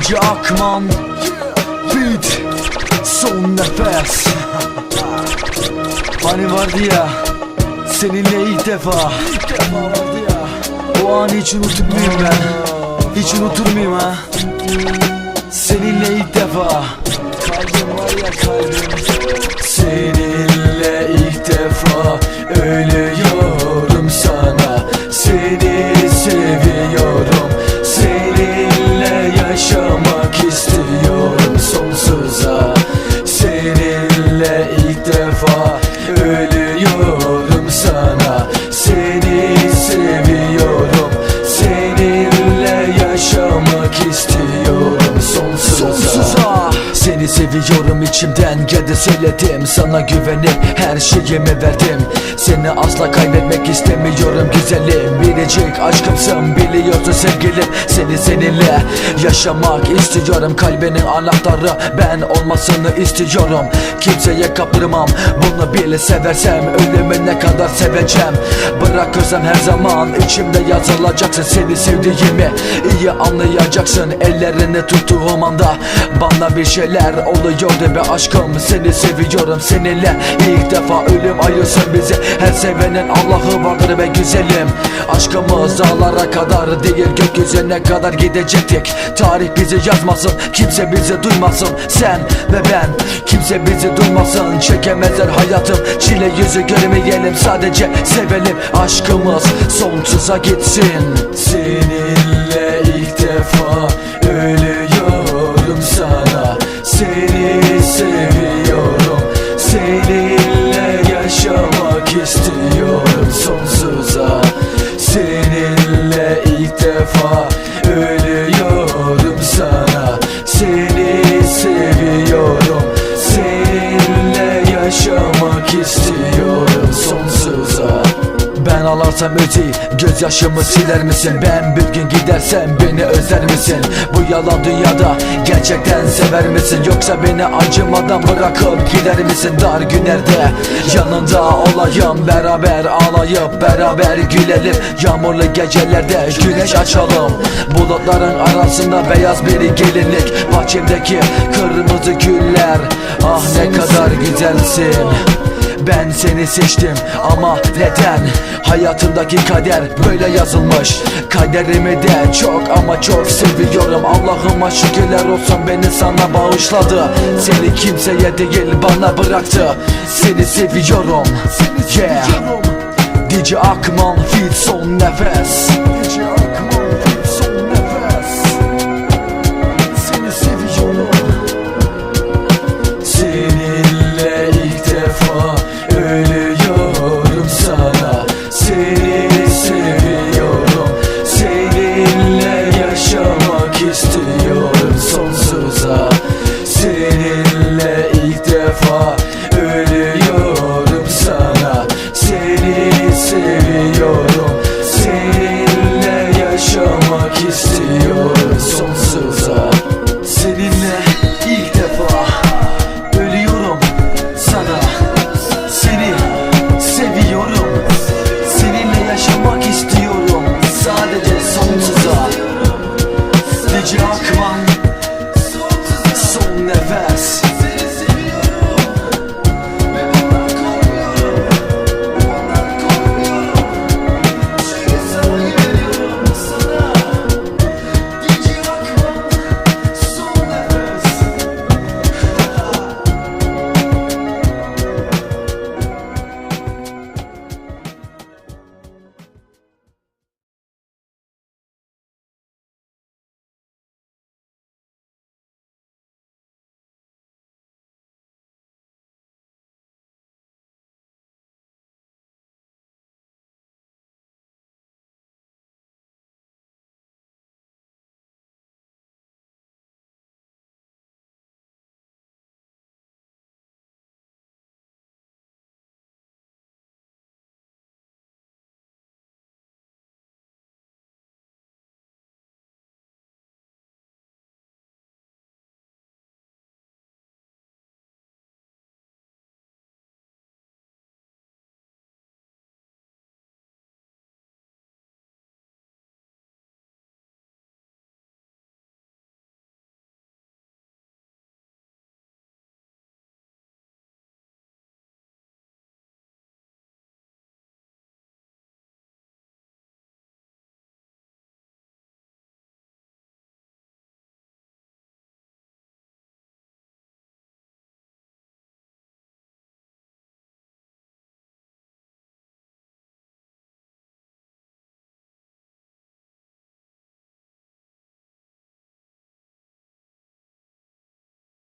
Dici Akman Beat Son nefes. Hani vardı ya Seninle ilk defa. O anı hiç unutur muyum ben? Hiç unutur muyum ha? Seninle ilk defa. Kalbim var ya Seni seviyorum içimden geldi söyledim. Sana güvenip her şeyimi verdim. Seni asla kaybetmek istemiyorum güzelim. Biricik aşkımsın biliyorsun sevgilim. Seni seninle yaşamak istiyorum. Kalbinin anahtarı ben olmasını istiyorum. Kimseye kaptırmam bunu bile seversem. Ölümüne kadar seveceğim. Bırak özlem her zaman içimde yazılacaksın. Seni sevdiğimi iyi anlayacaksın. Ellerini tuttuğum anda bana bir şeyler oluyordu be aşkım Seni seviyorum seninle. İlk defa ölüm ayırsın bizi Her sevenin Allah'ı vardır ve güzelim. Aşkımız dağlara kadar değil gökyüzüne kadar gidecektik. Tarih bizi yazmasın kimse bizi duymasın. Sen ve ben kimse bizi duymasın. Çekemezler hayatım çile yüzü görmeyelim. Sadece sevelim aşkımız sonsuza gitsin Seninle ağlarsam öteyi gözyaşımı siler misin? Ben bir gün gidersem beni özler misin? Bu yalan dünyada gerçekten sever misin? Yoksa beni acımadan bırakıp gider misin? Dar günlerde yanında olayım Beraber ağlayıp beraber gülelim. Yağmurlu gecelerde güneş açalım. Bulutların arasında beyaz bir gelinlik. Bahçemdeki kırmızı güller Ah ne kadar güzelsin ben seni seçtim ama neden? Hayatındaki kader böyle yazılmış. Kaderimi de çok ama çok seviyorum. Allah'ıma şükürler olsun beni sana bağışladı. Seni kimseye değil bana bıraktı. Seni seviyorum. Yeah. DJ Akman Fit son nefes